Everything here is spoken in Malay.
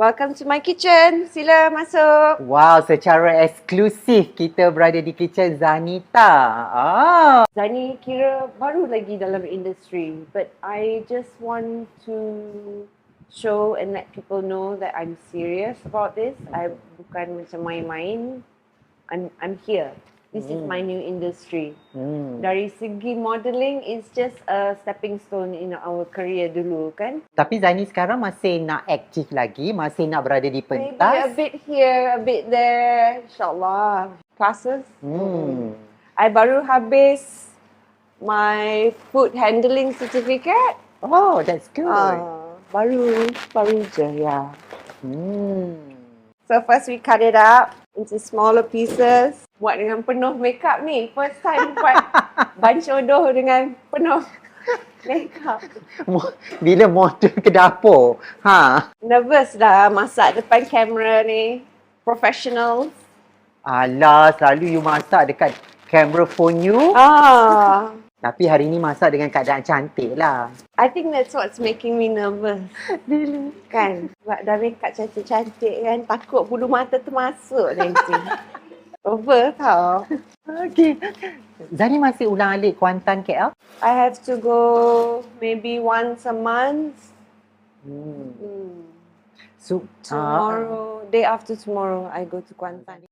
Welcome to my kitchen. Sila masuk. Wow, secara eksklusif kita berada di kitchen Zanita. Ah. Zani kira baru lagi dalam industri, but I just want to show and let people know that I'm serious about this. I bukan macam main-main. I'm I'm here. This is Hmm. my new industry. Hmm. Dari segi modeling is just a stepping stone in our career dulu kan. Tapi Zani sekarang masih nak aktif lagi, masih nak berada di Maybe a pentas. bit here, a bit there. InsyaAllah. Classes. Hmm. I baru habis my food handling certificate. Oh, that's good. Ah, baru, baru je, ya. Hmm. So first we cut it up into smaller pieces. Buat dengan penuh makeup ni. First time buat bancodoh dengan penuh makeup. Bila model ke dapur. Ha. Nervous dah masak depan kamera ni. Professional. Alah, selalu you masak dekat camera phone you. Ah, Tapi hari ni masak dengan keadaan cantik lah. I think that's what's making me nervous. Kan? Buat dah makeup cantik-cantik kan. Takut bulu mata termasuk nanti. Over tau. Okay. Zani masih ulang alik Kuantan KL? I have to go maybe once a month. Hmm. Hmm. So, ah, Tomorrow, day after tomorrow, I go to Kuantan.